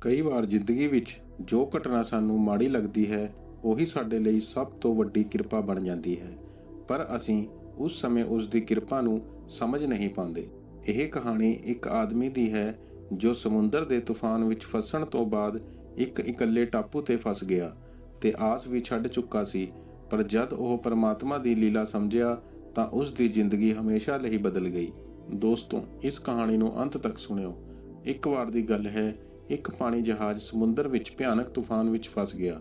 ਕਈ ਵਾਰ ਜ਼ਿੰਦਗੀ ਵਿੱਚ ਜੋ ਘਟਨਾ ਸਾਨੂੰ ਮਾੜੀ ਲੱਗਦੀ ਹੈ, ਉਹੀ ਸਾਡੇ ਲਈ ਸਭ ਤੋਂ ਵੱਡੀ ਕਿਰਪਾ ਬਣ ਜਾਂਦੀ ਹੈ। ਪਰ ਅਸੀਂ ਉਸ ਸਮੇਂ ਉਸ ਦੀ ਕਿਰਪਾ ਨੂੰ ਸਮਝ ਨਹੀਂ ਪਾਉਂਦੇ। ਇਹ ਕਹਾਣੀ ਇੱਕ ਆਦਮੀ ਦੀ ਹੈ, ਜੋ ਸਮੁੰਦਰ ਦੇ ਤੂਫਾਨ ਵਿੱਚ ਫਸਣ ਤੋਂ ਬਾਅਦ ਇੱਕ ਇਕੱਲੇ ਟਾਪੂ ਤੇ ਫਸ ਗਿਆ ਤੇ ਆਸ ਵੀ ਛੱਡ ਚੁੱਕਾ ਸੀ। ਪਰ ਜਦ ਉਹ ਪਰਮਾਤਮਾ ਦੀ ਲੀਲਾ ਸਮਝਿਆ, ਤਾਂ ਉਸ ਦੀ ਜ਼ਿੰਦਗੀ ਹਮੇਸ਼ਾ ਲਈ ਬਦਲ ਗਈ। ਦੋਸਤੋ, ਇਸ ਕਹਾਣੀ ਨੂੰ ਅੰਤ ਤੱਕ ਸੁਣਿਓ। ਇੱਕ ਵਾਰ ਦੀ ਗੱਲ ਹੈ ਇੱਕ ਪਾਣੀ ਜਹਾਜ਼ ਸਮੁੰਦਰ ਵਿੱਚ ਭਿਆਨਕ ਤੂਫਾਨ ਵਿੱਚ ਫਸ ਗਿਆ।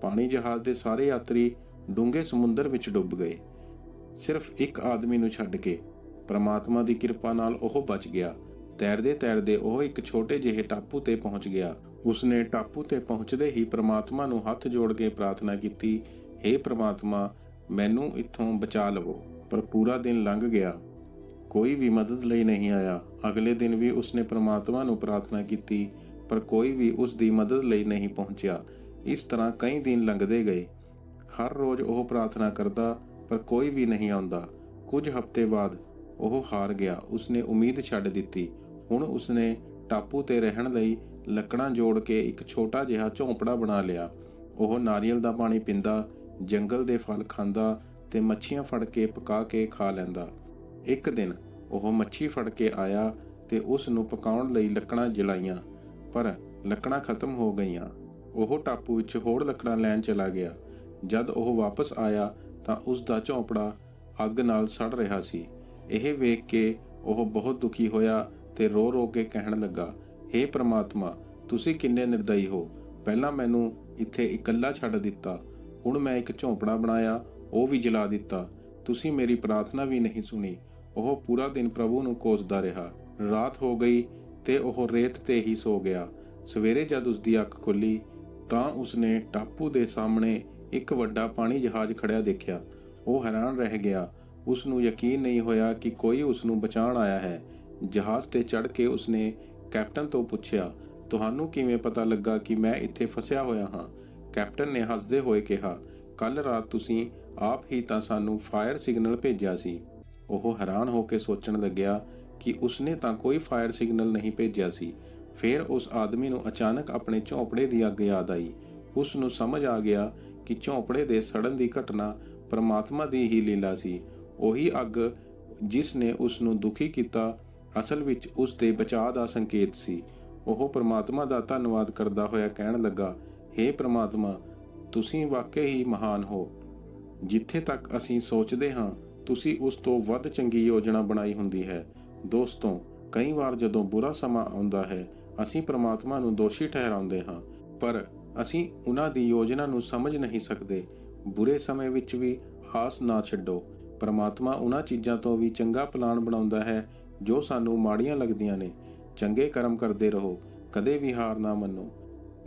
ਪਾਣੀ ਜਹਾਜ਼ ਦੇ ਸਾਰੇ ਯਾਤਰੀ ਡੂੰਘੇ ਸਮੁੰਦਰ ਵਿੱਚ ਡੁੱਬ ਗਏ। ਸਿਰਫ ਇੱਕ ਆਦਮੀ ਨੂੰ ਛੱਡ ਕੇ ਪ੍ਰਮਾਤਮਾ ਦੀ ਕਿਰਪਾ ਨਾਲ ਉਹ ਬਚ ਗਿਆ। ਤੈਰਦੇ ਤੈਰਦੇ ਉਹ ਇੱਕ ਛੋਟੇ ਜਿਹੇ ਟਾਪੂ ਤੇ ਪਹੁੰਚ ਗਿਆ। ਉਸਨੇ ਟਾਪੂ ਤੇ ਪਹੁੰਚਦੇ ਹੀ ਪ੍ਰਮਾਤਮਾ ਨੂੰ ਹੱਥ ਜੋੜ ਕੇ ਪ੍ਰਾਰਥਨਾ ਕੀਤੀ हे ਪ੍ਰਮਾਤਮਾ, ਮੈਨੂੰ ਇੱਥੋਂ ਬਚਾ ਲਵੋ। ਪਰ ਪੂਰਾ ਦਿਨ ਲੰਘ ਗਿਆ। ਕੋਈ ਵੀ ਮਦਦ ਲਈ ਨਹੀਂ ਆਇਆ। ਅਗਲੇ ਦਿਨ ਵੀ ਉਸਨੇ ਪ੍ਰਮਾਤਮਾ ਨੂੰ ਪ੍ਰਾਰਥਨਾ ਕੀਤੀ ਪਰ ਕੋਈ ਵੀ ਉਸ ਦੀ ਮਦਦ ਲਈ ਨਹੀਂ ਪਹੁੰਚਿਆ। ਇਸ ਤਰ੍ਹਾਂ ਕਈ ਦਿਨ ਲੰਘਦੇ ਗਏ। ਹਰ ਰੋਜ਼ ਉਹ ਪ੍ਰਾਰਥਨਾ ਕਰਦਾ, ਪਰ ਕੋਈ ਵੀ ਨਹੀਂ ਆਉਂਦਾ। ਕੁਝ ਹਫ਼ਤੇ ਬਾਅਦ ਉਹ ਹਾਰ ਗਿਆ। ਉਸਨੇ ਉਮੀਦ ਛੱਡ ਦਿੱਤੀ। ਹੁਣ ਉਸਨੇ ਟਾਪੂ ਤੇ ਰਹਿਣ ਲਈ ਲੱਕੜਾਂ ਜੋੜ ਕੇ ਇੱਕ ਛੋਟਾ ਜਿਹਾ ਝੌਂਪੜਾ ਬਣਾ ਲਿਆ। ਉਹ ਨਾਰੀਅਲ ਦਾ ਪਾਣੀ ਪੀਂਦਾ, ਜੰਗਲ ਦੇ ਫਲ ਖਾਂਦਾ ਤੇ ਮੱਛੀਆਂ ਫੜ ਕੇ ਪਕਾ ਕੇ ਖਾ ਲੈਂਦਾ। ਇੱਕ ਦਿਨ ਉਹ ਮੱਛੀ ਫੜ ਕੇ ਆਇਆ ਤੇ ਉਸ ਨੂੰ ਪਕਾਉਣ ਲਈ ਲੱਕੜਾਂ ਜਲਾਈਆਂ। ਪਰ ਲੱਕੜਾਂ ਖਤਮ ਹੋ ਗਈਆਂ। ਉਹ ਟਾਪੂ ਵਿੱਚ ਹੋਰ ਲੱਕੜਾਂ ਲੈਣ ਚਲਾ ਗਿਆ। ਜਦ ਉਹ ਵਾਪਸ ਆਇਆ ਤਾਂ ਉਸ ਦਾ ਝੌਂਪੜਾ ਅੱਗ ਨਾਲ ਸੜ ਰਿਹਾ ਸੀ। ਇਹ ਵੇਖ ਕੇ ਉਹ ਬਹੁਤ ਦੁਖੀ ਹੋਇਆ ਤੇ ਰੋ ਰੋ ਕੇ ਕਹਿਣ ਲੱਗਾ हे ਪ੍ਰਮਾਤਮਾ, ਤੁਸੀਂ ਕਿੰਨੇ ਨਿਰਦਈ ਹੋ? ਪਹਿਲਾਂ ਮੈਨੂੰ ਇੱਥੇ ਇਕੱਲਾ ਛੱਡ ਦਿੱਤਾ। ਹੁਣ ਮੈਂ ਇੱਕ ਝੌਂਪੜਾ ਬਣਾਇਆ, ਉਹ ਵੀ ਜਲਾ ਦਿੱਤਾ। ਤੁਸੀਂ ਮੇਰੀ ਪ੍ਰਾਰਥਨਾ ਵੀ ਨਹੀਂ ਸੁਣੀ। ਉਹ ਪੂਰਾ ਦਿਨ ਪ੍ਰਭੂ ਨੂੰ ਕੋਸਦਾ ਰਿਹਾ। ਰਾਤ ਹੋ ਗਈ ਤੇ ਉਹ ਰੇਤ ਤੇ ਹੀ ਸੋ ਗਿਆ। ਸਵੇਰੇ ਜਦ ਉਸ ਦੀ ਅੱਖ ਖੁੱਲੀ, ਤਾਂ ਉਸਨੇ ਟਾਪੂ ਦੇ ਸਾਹਮਣੇ ਇੱਕ ਵੱਡਾ ਪਾਣੀ ਜਹਾਜ਼ ਖੜਿਆ ਦੇਖਿਆ। ਉਹ ਹੈਰਾਨ ਰਹਿ ਗਿਆ। ਉਸ ਨੂੰ ਯਕੀਨ ਨਹੀਂ ਹੋਇਆ ਕਿ ਕੋਈ ਉਸ ਨੂੰ ਬਚਾਉਣ ਆਇਆ ਹੈ। ਜਹਾਜ਼ ਤੇ ਚੜ੍ਹ ਕੇ ਉਸਨੇ ਕੈਪਟਨ ਤੋਂ ਪੁੱਛਿਆ, ਤੁਹਾਨੂੰ ਕਿਵੇਂ ਪਤਾ ਲੱਗਾ ਕਿ ਮੈਂ ਇੱਥੇ ਫਸਿਆ ਹੋਇਆ ਹਾਂ? ਕੈਪਟਨ ਨੇ ਹੱਸਦੇ ਹੋਏ ਕਿਹਾ ਕੱਲ ਰਾਤ ਤੁਸੀਂ ਆਪ ਹੀ ਤਾਂ ਸਾਨੂੰ ਫਾਇਰ ਸਿਗਨਲ ਭੇਜਿਆ ਸੀ। ਉਹ ਹੈਰਾਨ ਹੋ ਕੇ ਸੋਚਣ ਲੱਗਿਆ ਕਿ ਉਸਨੇ ਤਾਂ ਕੋਈ ਫਾਇਰ ਸਿਗਨਲ ਨਹੀਂ ਭੇਜਿਆ ਸੀ। ਫਿਰ ਉਸ ਆਦਮੀ ਨੂੰ ਅਚਾਨਕ ਆਪਣੇ ਝੌਂਪੜੇ ਦੀ ਅੱਗ ਯਾਦ ਆਈ। ਉਸ ਨੂੰ ਸਮਝ ਆ ਗਿਆ ਕਿ ਝੌਂਪੜੇ ਦੇ ਸੜਨ ਦੀ ਘਟਨਾ ਪਰਮਾਤਮਾ ਦੀ ਹੀ ਲੀਲਾ ਸੀ। ਉਹੀ ਅੱਗ ਜਿਸ ਨੇ ਉਸ ਨੂੰ ਦੁਖੀ ਕੀਤਾ, ਅਸਲ ਵਿੱਚ ਉਸ ਦੇ ਬਚਾਅ ਦਾ ਸੰਕੇਤ ਸੀ। ਉਹ ਪ੍ਰਮਾਤਮਾ ਦਾ ਧੰਨਵਾਦ ਕਰਦਾ ਹੋਇਆ ਕਹਿਣ ਲੱਗਾ हे ਪ੍ਰਮਾਤਮਾ, ਤੁਸੀਂ ਵਾਕਈ ਹੀ ਮਹਾਨ ਹੋ। ਜਿੱਥੇ ਤੱਕ ਅਸੀਂ ਸੋਚਦੇ ਹਾਂ ਤੁਸੀਂ ਉਸ ਤੋਂ ਵੱਧ ਚੰਗੀ ਯੋਜਨਾ ਬਣਾਈ ਹੁੰਦੀ ਹੈ। ਦੋਸਤੋ, ਕਈ ਵਾਰ ਜਦੋਂ ਬੁਰਾ ਸਮਾਂ ਆਉਂਦਾ ਹੈ, ਅਸੀਂ ਪ੍ਰਮਾਤਮਾ ਨੂੰ ਦੋਸ਼ੀ ਠਹਿਰਾਉਂਦੇ ਹਾਂ। ਪਰ ਅਸੀਂ ਉਹਨਾਂ ਦੀ ਯੋਜਨਾ ਨੂੰ ਸਮਝ ਨਹੀਂ ਸਕਦੇ। ਬੁਰੇ ਸਮੇਂ ਵਿੱਚ ਵੀ ਆਸ ਨਾ ਛੱਡੋ। ਪ੍ਰਮਾਤਮਾ ਉਹਨਾਂ ਚੀਜ਼ਾਂ ਤੋਂ ਵੀ ਚੰਗਾ ਪਲਾਨ ਬਣਾਉਂਦਾ ਹੈ, ਜੋ ਸਾਨੂੰ ਮਾੜੀਆਂ ਲੱਗਦੀਆਂ ਨੇ। ਚੰਗੇ ਕਰਮ ਕਰਦੇ ਰਹੋ, ਕਦੇ ਵੀ ਹਾਰ ਨਾ ਮੰਨੋ।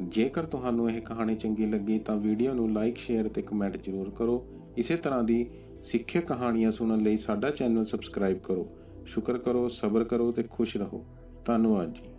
ਜੇਕਰ ਤੁਹਾਨੂੰ ਇਹ ਕਹਾਣੀ ਚੰਗੀ ਲੱਗੀ ਤਾਂ ਵੀਡੀਓ ਨੂੰ ਲਾਈਕ, ਸ਼ੇਅਰ ਤੇ ਕਮੈਂਟ ਜ਼ਰੂਰ ਕਰੋ। ਇਸੇ ਤਰ੍ਹਾਂ ਦੀ ਸਿੱਖਿਅਕ ਕਹਾਣੀਆਂ ਸੁਣਨ ਲਈ ਸਾਡਾ ਚੈਨਲ ਸਬਸਕ੍ਰਾਈਬ ਕਰੋ। ਸ਼ੁਕਰ ਕਰੋ, ਸਬਰ ਕਰੋ ਤੇ ਖੁਸ਼ ਰਹੋ। ਧੰਨਵਾਦ ਜੀ।